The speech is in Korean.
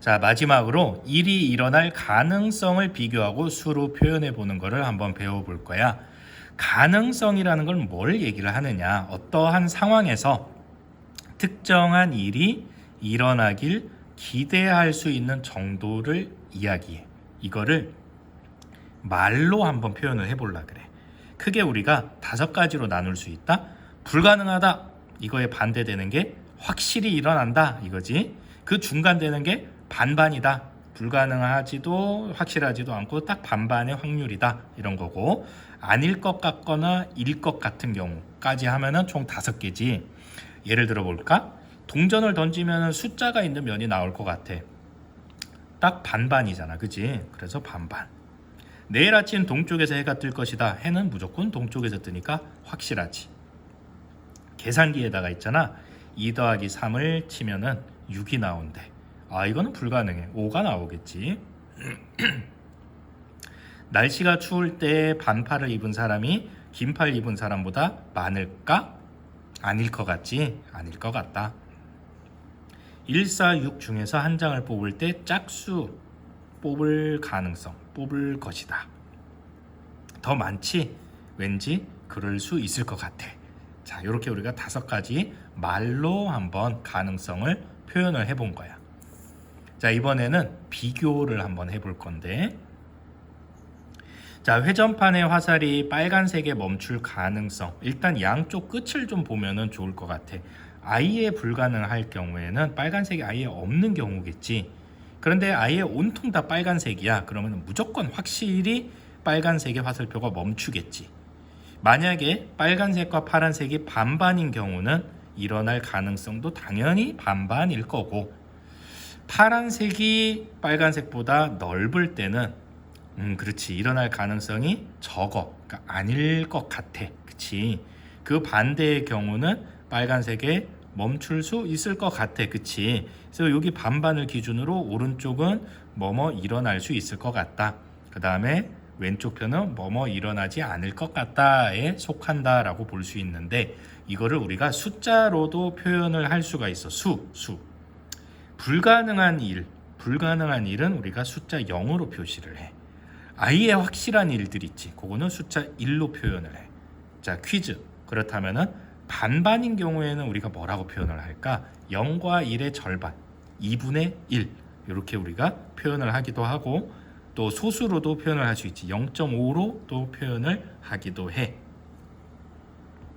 자, 마지막으로 일이 일어날 가능성을 비교하고 수로 표현해 보는 것을 한번 배워볼 거야. 가능성이라는 건 뭘 얘기를 하느냐? 어떠한 상황에서 특정한 일이 일어나길 기대할 수 있는 정도를 이야기해. 이거를 말로 한번 표현을 해보려 그래. 크게 우리가 다섯 가지로 나눌 수 있다. 불가능하다. 이거에 반대되는 게 확실히 일어난다. 이거지. 그 중간 되는 게 반반이다. 불가능하지도 확실하지도 않고 딱 반반의 확률이다. 이런 거고 아닐 것 같거나 일 것 같은 경우까지 하면은 총 다섯 개지. 예를 들어 볼까? 동전을 던지면 숫자가 있는 면이 나올 것 같아. 딱 반반이잖아. 그지? 그래서 반반. 내일 아침 동쪽에서 해가 뜰 것이다. 해는 무조건 동쪽에서 뜨니까 확실하지. 계산기에다가 있잖아. 2 더하기 3을 치면은 6이 나온대. 아, 이거는 불가능해. 5가 나오겠지. 날씨가 추울 때 반팔을 입은 사람이 긴팔 입은 사람보다 많을까? 아닐 것 같지? 아닐 것 같다. 1, 4, 6 중에서 한 장을 뽑을 때 짝수 뽑을 가능성, 뽑을 것이다. 더 많지? 왠지 그럴 수 있을 것 같아. 자, 이렇게 우리가 다섯 가지 말로 한번 가능성을 표현을 해본 거야. 자, 이번에는 비교를 한번 해볼 건데, 자, 회전판의 화살이 빨간색에 멈출 가능성. 일단 양쪽 끝을 좀 보면은 좋을 것 같아. 아예 불가능할 경우에는 빨간색이 아예 없는 경우겠지. 그런데 아예 온통 다 빨간색이야. 그러면 무조건 확실히 빨간색의 화살표가 멈추겠지. 만약에 빨간색과 파란색이 반반인 경우는 일어날 가능성도 당연히 반반일 거고 파란색이 빨간색보다 넓을 때는 음 그렇지 일어날 가능성이 적어. 그러니까 아닐 것 같아. 그치? 그 반대의 경우는 빨간색에 멈출 수 있을 것 같아. 그치? 그래서 여기 반반을 기준으로 오른쪽은 뭐뭐 일어날 수 있을 것 같다. 그 다음에 왼쪽 편은 뭐뭐 일어나지 않을 것 같다에 속한다 라고 볼 수 있는데 이거를 우리가 숫자로도 표현을 할 수가 있어. 수, 수 불가능한 일, 불가능한 일은 우리가 숫자 0으로 표시를 해. 아예 확실한 일들 있지. 그거는 숫자 1로 표현을 해. 자, 퀴즈. 그렇다면은 반반인 경우에는 우리가 뭐라고 표현을 할까? 0과 1의 절반, 2분의 1. 이렇게 우리가 표현을 하기도 하고 또 소수로도 표현을 할 수 있지. 0.5로 또 표현을 하기도 해.